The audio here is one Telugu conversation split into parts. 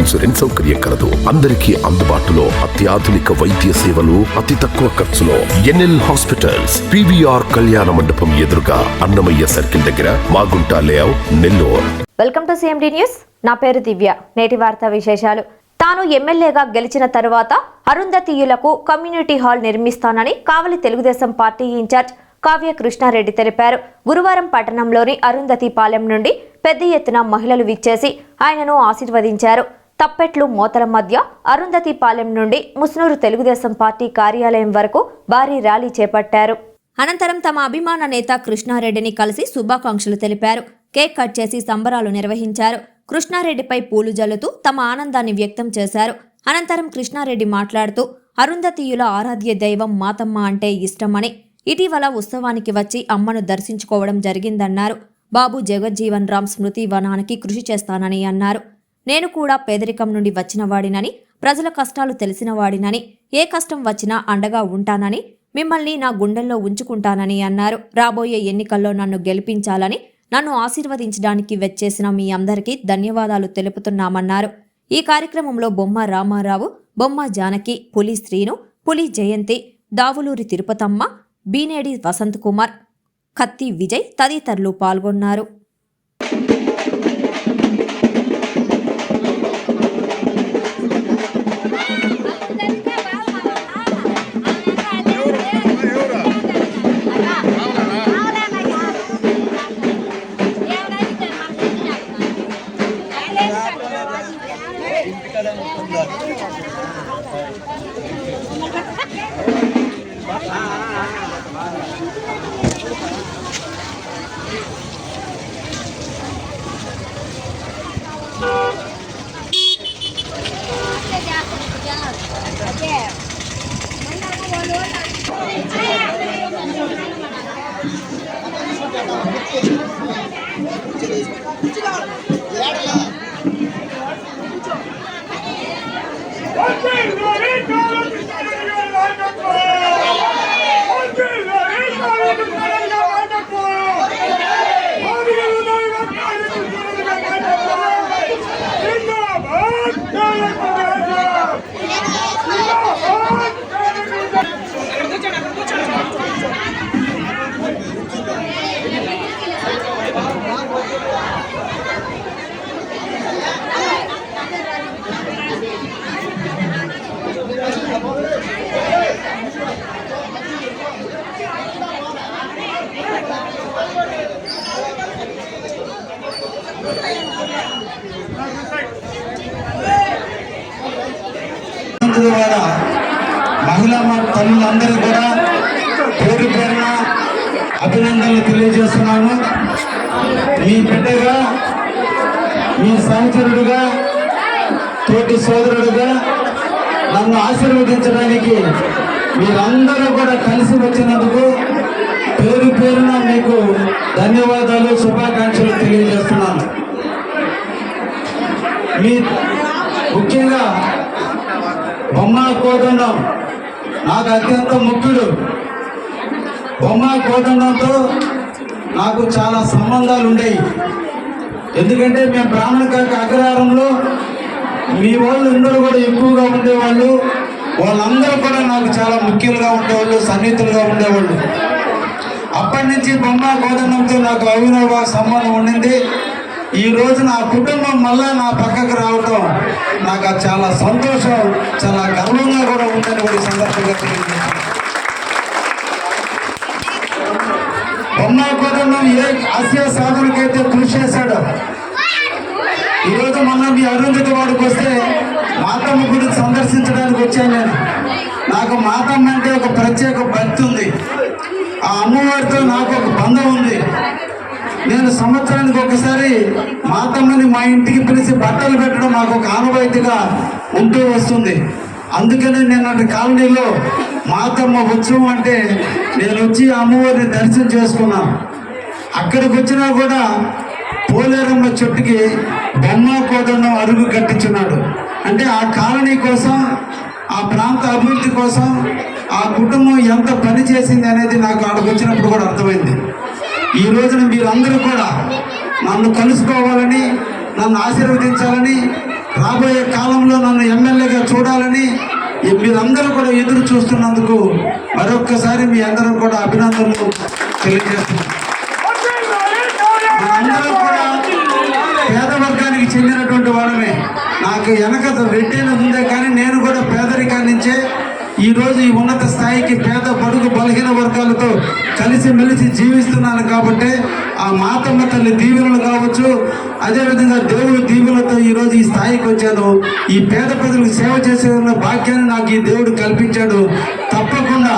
ఇన్సూరెన్స్ సౌకర్యం కలదు. అందరికీ అందుబాటులో అత్యాధునిక వైద్య సేవలు అతి తక్కువ ఖర్చులో ఎన్ఎల్ హాస్పిటల్స్ పివిఆర్ కళ్యాణ మండపం ఎదురుగా అన్నమయ్య సర్కిల్ దగ్గర Magunta layout Nellore. Welcome to CMD news. నా పేరు దివ్య. నేటి వార్త విశేషాలు. తాను ఎమ్మెల్యేగా గెలిచిన తరువాత అరుంధతీయులకు community hall నిర్మిస్తానని Kavali Telugu Desam party in charge Kavya Krishna Reddy తెలిపారు. గురువారం పట్టణంలోని అరుంధతి పాలెం నుండి పెద్ద ఎత్తున మహిళలు విచ్చేసి ఆయనను ఆశీర్వదించారు. తప్పెట్లు మోతల మధ్య అరుంధతి పాలెం నుండి ముస్నూరు తెలుగుదేశం పార్టీ కార్యాలయం వరకు భారీ ర్యాలీ చేపట్టారు. అనంతరం తమ అభిమాన నేత కృష్ణారెడ్డిని కలిసి శుభాకాంక్షలు తెలిపారు. కేక్ కట్ చేసి సంబరాలు నిర్వహించారు. కృష్ణారెడ్డిపై పూలు జల్లుతూ తమ ఆనందాన్ని వ్యక్తం చేశారు. అనంతరం కృష్ణారెడ్డి మాట్లాడుతూ అరుంధతీయుల ఆరాధ్య దైవం మాతమ్మ అంటే ఇష్టమని ఇటీవల ఉత్సవానికి వచ్చి అమ్మను దర్శించుకోవడం జరిగిందన్నారు. బాబు జగజ్జీవన్ రామ్ స్మృతి వనానికి కృషి చేస్తానని అన్నారు. నేను కూడా పేదరికం నుండి వచ్చిన వాడినని ప్రజల కష్టాలు తెలిసిన వాడినని ఏ కష్టం వచ్చినా అండగా ఉంటానని మిమ్మల్ని నా గుండెల్లో ఉంచుకుంటానని అన్నారు. రాబోయే ఎన్నికల్లో నన్ను గెలిపించాలని నన్ను ఆశీర్వదించడానికి వచ్చేసిన మీ అందరికీ ధన్యవాదాలు తెలుపుతున్నామన్నారు. ఈ కార్యక్రమంలో బొమ్మ రామారావు బొమ్మ జానకి పులి శ్రీను పులి జయంతి దావులూరి తిరుపతమ్మ బీనేడి వసంత్ కుమార్ కత్తి విజయ్ తదితరులు పాల్గొన్నారు. Thank. మహిళా మా తల్లులందరూ కూడా పేరు పేరున అభినందనలు తెలియజేస్తున్నాను. మీ బిడ్డగా మీ సహచరుడుగా తోటి సోదరుడుగా నన్ను ఆశీర్వదించడానికి మీరందరూ కూడా కలిసి వచ్చినందుకు పేరు పేరున మీకు ధన్యవాదాలు శుభాకాంక్షలు తెలియజేస్తున్నాను. మీ ముఖ్యంగా బొమ్మ కోదండం నాకు అత్యంత ముఖ్యుడు. బొమ్మ కోదండంతో నాకు చాలా సంబంధాలు ఉండేవి ఎందుకంటే మేము బ్రాహ్మణ కాక అగ్రహారంలో మీ వాళ్ళు అందరూ కూడా ఎక్కువగా ఉండేవాళ్ళు. వాళ్ళందరూ కూడా నాకు చాలా ముఖ్యులుగా ఉండేవాళ్ళు సన్నిహితులుగా ఉండేవాళ్ళు. అప్పటి నుంచి బొమ్మ కోదండంతో నాకు అవినవ సంబంధం ఉండింది. ఈరోజు నా కుటుంబం మళ్ళా నా పక్కకు రావటం నాకు అది చాలా సంతోషం చాలా గర్వంగా కూడా ఉందని కూడా సందర్భంగా తెలియజేస్తున్నాను. కుటుంబం ఏ ఆశయ సాధనకైతే కృషి చేశాడో. ఈరోజు మొన్న మీ అరుంధతి వాడికి వస్తే మాతమ్మ గుడి సందర్శించడానికి వచ్చాను నేను. నాకు మాతమ్మ అంటే ఒక ప్రత్యేక భక్తి ఉంది. ఆ అమ్మవారితో నాకు ఒక బంధం ఉంది. నేను సంవత్సరానికి ఒకసారి మాతమ్మని మా ఇంటికి పిలిచి బట్టలు పెట్టడం మాకు ఒక ఆనవాయితీగా ఉంటూ వస్తుంది. అందుకనే నిన్నటి కాలనీలో మాతమ్మ ఉత్సవం అంటే నేను వచ్చి అమ్మవారిని దర్శనం చేసుకున్నాను అక్కడికి వచ్చినా కూడా పోలేరమ్మ చెట్టుకి బొమ్మ కోదండం అరుగు కట్టించున్నాడు. అంటే ఆ కాలనీ కోసం ఆ ప్రాంత అభివృద్ధి కోసం ఆ కుటుంబం ఎంత పని చేసింది అనేది నాకు అక్కడికి వచ్చినప్పుడు కూడా అర్థమైంది. ఈ రోజున మీరందరూ కూడా నన్ను కలుసుకోవాలని నన్ను ఆశీర్వదించాలని రాబోయే కాలంలో నన్ను ఎమ్మెల్యేగా చూడాలని మీరందరూ కూడా ఎదురు చూస్తున్నందుకు మరొక్కసారి మీ అందరూ కూడా అభినందనలు తెలియజేస్తున్నాను మనందరం కూడా పేదవర్గానికి చెందినటువంటి వాళ్ళమే. నాకు వెనక రెడ్డిన ఉందే కానీ నేను కూడా పేదరికాన్నించే ఈరోజు ఈ ఉన్నత స్థాయికి పేద బడుగు బలహీన వర్గాలతో కలిసి మెలిసి జీవిస్తున్నాను కాబట్టి ఆ మాతమ్మ తల్లి దీవెనలు కావచ్చు అదేవిధంగా దేవుడి దీవెనలతో ఈరోజు ఈ స్థాయికి వచ్చాను. ఈ పేద ప్రజలకు సేవ చేసే ఉన్న భాగ్యాన్ని నాకు ఈ దేవుడు కల్పించాడు. తప్పకుండా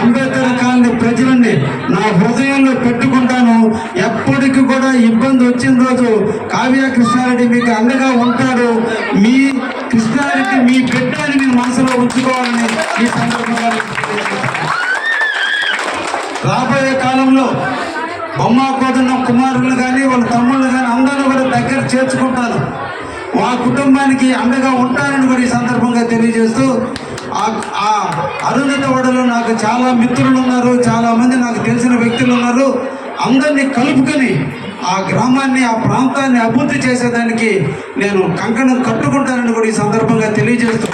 అంబేద్కర్ కాలనీ ప్రజలని నా హృదయంలో పెట్టుకుంటాను. ఎప్పటికీ కూడా ఇబ్బంది వచ్చిన రోజు కావ్య కృష్ణారెడ్డి మీకు అండగా ఉంటాడు. మీ కృష్ణారెడ్డి మీ బిడ్డని మీరు మీ మనసులో ఉంచుకోవాలని ఈ సందర్భంగా రాబోయే కాలంలో బొమ్మ కోదన్న కుమారులు కానీ వాళ్ళ తమ్ముళ్ళు కానీ అందరూ కూడా దగ్గర చేర్చుకుంటారు మా కుటుంబానికి అండగా ఉంటారని కూడా ఈ సందర్భంగా తెలియజేస్తూ ఆ- ఆ నాకు చాలా మిత్రులు ఉన్నారు చాలా మంది నాకు తెలిసిన వ్యక్తులు ఉన్నారు అందరినీ కలుపుకొని ఆ గ్రామాన్ని ఆ ప్రాంతాన్ని అభివృద్ధి చేసేదానికి నేను కంకణం కట్టుకుంటానని కూడా ఈ సందర్భంగా తెలియజేస్తూ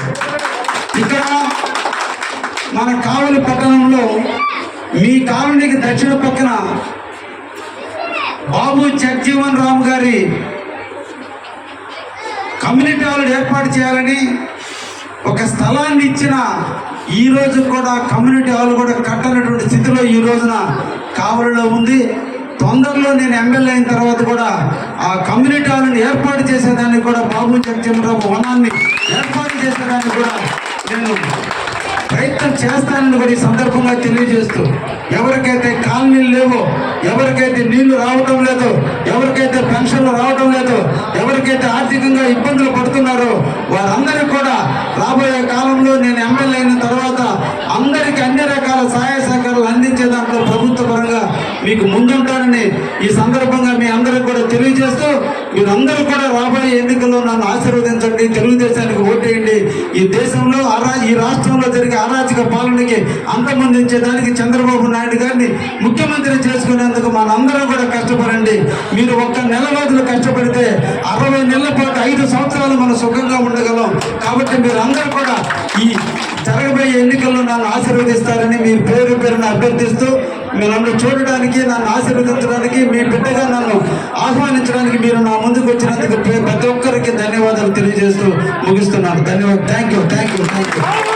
ఇక్కడ మన కావలి పట్టణంలో మీ కాలనీకి దక్షిణ పక్కన బాబు జగ్జీవన్ రామ్ గారి కమ్యూనిటీ హాల్ ఏర్పాటు చేయాలని ఒక స్థలాన్ని ఇచ్చిన ఈ రోజు కూడా కమ్యూనిటీ హాల్ కూడా కట్టనటువంటి స్థితిలో ఈ రోజున కావలిలో ఉంది. తొందరలో నేను ఎమ్మెల్యే అయిన తర్వాత కూడా ఆ కమ్యూనిటీ హాల్ని ఏర్పాటు చేసేదానికి కూడా బాబు జగజీవనరావు వనాన్ని ఏర్పాటు చేసేదానికి కూడా నేను ప్రయత్నం చేస్తానని కూడా ఈ సందర్భంగా తెలియజేస్తూ ఎవరికైతే కాలనీలు లేవో ఎవరికైతే నీళ్ళు రావటం లేదో ఎవరికైతే పెన్షన్లు రావటం లేదో ఎవరికైతే ఆర్థికంగా ఇబ్బందులు పడుతున్నారో వారందరికీ కూడా రాబోయే కాలంలో నేను ఎమ్మెల్యే అయిన తర్వాత అందరికీ అన్ని రకాల సహాయ సహకారాలు అందించే దాంట్లో ప్రభుత్వ పరంగా మీకు ముందుంటానని ఈ సందర్భంగా మీ అందరికి మీరందరూ కూడా రాబోయే ఎన్నికల్లో నన్ను ఆశీర్వదించండి తెలుగుదేశానికి ఓటేయండి. ఈ దేశంలో అరా ఈ రాష్ట్రంలో జరిగే అరాచక పాలనకి అంతమందించేదానికి చంద్రబాబు నాయుడు గారిని ముఖ్యమంత్రి చేసుకునేందుకు మనందరం కూడా కష్టపడండి. మీరు ఒక్క నెల రోజులు కష్టపడితే అరవై నెలల పాటు ఐదు సంవత్సరాలు మనం సుఖంగా ఉండగలం. కాబట్టి మీరు అందరూ కూడా ఈ జరగబోయే ఎన్నికల్లో నన్ను ఆశీర్వదిస్తారని మీ పేరు పేరును అభ్యర్థిస్తూ నన్ను చూడడానికి నన్ను ఆశీర్వదించడానికి మీ బిడ్డగా నన్ను ఆహ్వానించడానికి మీరు నా ముందుకు వచ్చినందుకు ప్రతి ఒక్కరికి ధన్యవాదాలు తెలియజేస్తూ ముగిస్తున్నాను. ధన్యవాదాలు. Thank you thank you thank you